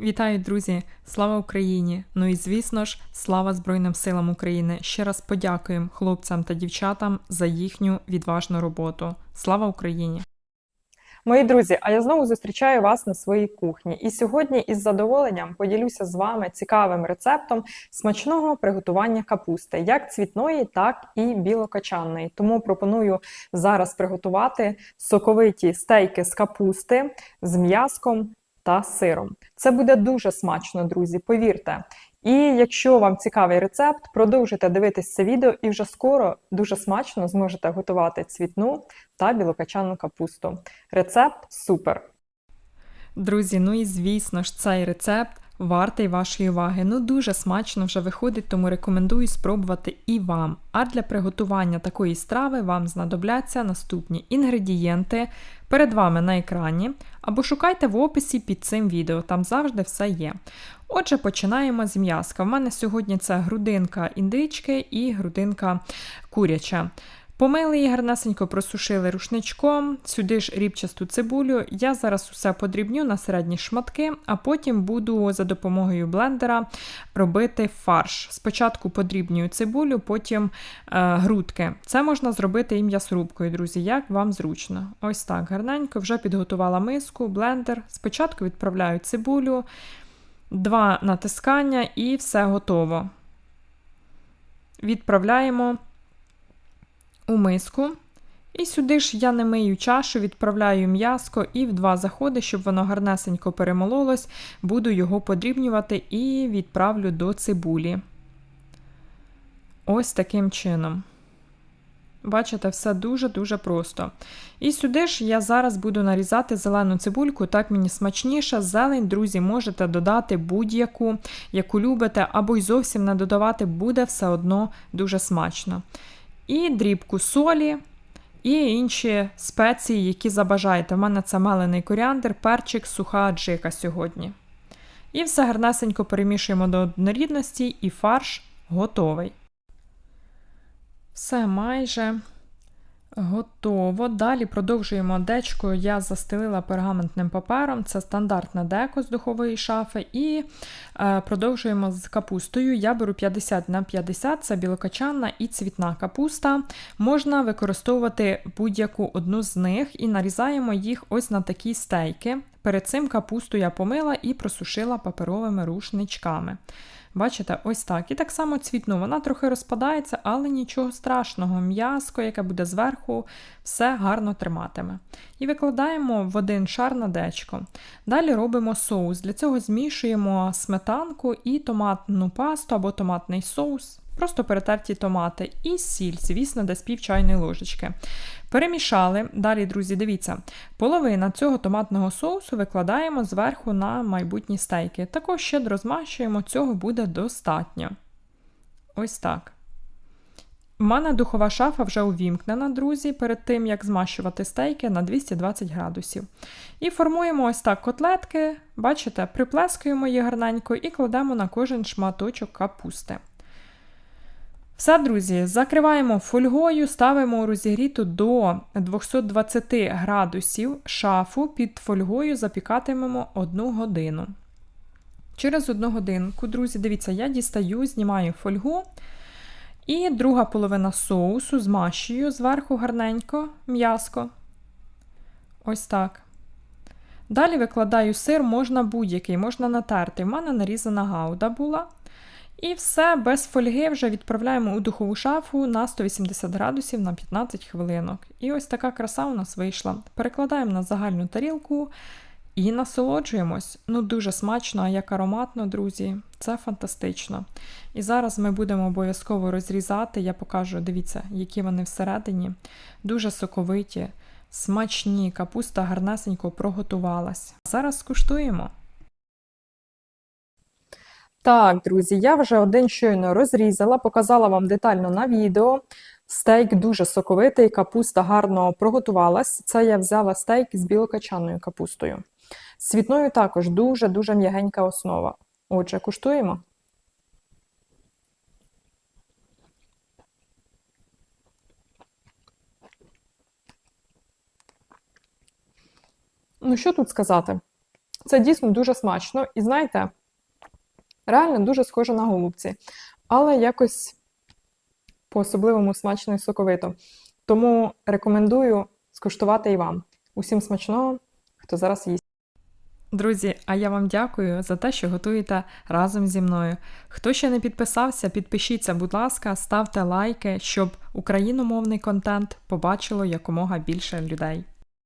Вітаю, друзі! Слава Україні! Ну і звісно ж, слава Збройним силам України. Ще раз подякуємо хлопцям та дівчатам за їхню відважну роботу. Слава Україні! Мої друзі, а я знову зустрічаю вас на своїй кухні. І сьогодні із задоволенням поділюся з вами цікавим рецептом смачного приготування капусти, як цвітної, так і білокачанної. Тому пропоную зараз приготувати соковиті стейки з капусти з м'язком та сиром. Це буде дуже смачно, друзі, повірте. І якщо вам цікавий рецепт, продовжуйте дивитись це відео і вже скоро дуже смачно зможете готувати цвітну та білокачану капусту. Рецепт супер! Друзі, ну і звісно ж, цей рецепт вартий вашої уваги. Ну дуже смачно вже виходить, тому рекомендую спробувати і вам. А для приготування такої страви вам знадобляться наступні інгредієнти перед вами на екрані, або шукайте в описі під цим відео, там завжди все є. Отже, починаємо з м'язка. У мене сьогодні це грудинка індички і грудинка куряча. Помили її гарнесенько просушили рушничком, сюди ж рібчасту цибулю. Я зараз усе подрібню на середні шматки, а потім буду за допомогою блендера робити фарш. Спочатку подрібнюю цибулю, потім е, грудки. Це можна зробити і м'ясорубкою, друзі, як вам зручно. Ось так гарненько вже підготувала миску, блендер. Спочатку відправляю цибулю, два натискання і все готово. Відправляємо у миску. І сюди ж я не мию чашу, відправляю м'яско і в два заходи, щоб воно гарнесенько перемололось, буду його подрібнювати і відправлю до цибулі. Ось таким чином. Бачите, все дуже-дуже просто. І сюди ж я зараз буду нарізати зелену цибульку, так мені смачніше. Зелень, друзі, можете додати будь-яку, яку любите, або й зовсім не додавати, буде все одно дуже смачно і дрібку солі, і інші спеції, які забажаєте. У мене це мелений коріандр, перчик, суха аджика сьогодні. І все гарнесенько перемішуємо до однорідності, і фарш готовий. Все майже. Готово. Далі продовжуємо дечкою. Я застелила пергаментним папером, це стандартне деко з духової шафи. І е, продовжуємо з капустою. Я беру 50 на 50, це білокачанна і цвітна капуста. Можна використовувати будь-яку одну з них і нарізаємо їх ось на такі стейки. Перед цим капусту я помила і просушила паперовими рушничками. Бачите, ось так. І так само цвітну. Вона трохи розпадається, але нічого страшного. М'яско, яке буде зверху, все гарно триматиме. І викладаємо в один шар на дечко. Далі робимо соус. Для цього змішуємо сметанку і томатну пасту або томатний соус. Просто перетерті томати і сіль, звісно, десь пів чайної ложечки. Перемішали. Далі, друзі, дивіться, половина цього томатного соусу викладаємо зверху на майбутні стейки. Також щедро змащуємо, цього буде достатньо. Ось так. У мене духова шафа вже увімкнена, друзі, перед тим, як змащувати стейки на 220 градусів. І формуємо ось так котлетки, бачите, приплескуємо її гарненько і кладемо на кожен шматочок капусти. Все, друзі, закриваємо фольгою, ставимо у розігріту до 220 градусів шафу під фольгою запікатимемо 1 годину. Через одну годинку, друзі, дивіться, я дістаю, знімаю фольгу. І друга половина соусу змащую зверху гарненько м'яско. Ось так. Далі викладаю сир, можна будь-який, можна натерти. У мене нарізана гауда була. І все без фольги вже відправляємо у духову шафу на 180 градусів на 15 хвилинок. І ось така краса у нас вийшла. Перекладаємо на загальну тарілку і насолоджуємось. Ну, дуже смачно, а як ароматно, друзі, це фантастично. І зараз ми будемо обов'язково розрізати, я покажу, дивіться, які вони всередині. Дуже соковиті, смачні, капуста гарнесенько проготувалась. Зараз скуштуємо. Так, друзі, я вже один щойно розрізала, показала вам детально на відео. Стейк дуже соковитий, капуста гарно проготувалась. Це я взяла стейк з білокачаною капустою. З цвітною також дуже-дуже м'ягенька основа. Отже, куштуємо. Ну, що тут сказати? Це дійсно дуже смачно. І знаєте, реально дуже схоже на голубці, але якось по-особливому смачно і соковито. Тому рекомендую скуштувати і вам. Усім смачного, хто зараз їсть. Друзі, а я вам дякую за те, що готуєте разом зі мною. Хто ще не підписався, підпишіться, будь ласка, ставте лайки, щоб україномовний контент побачило якомога більше людей.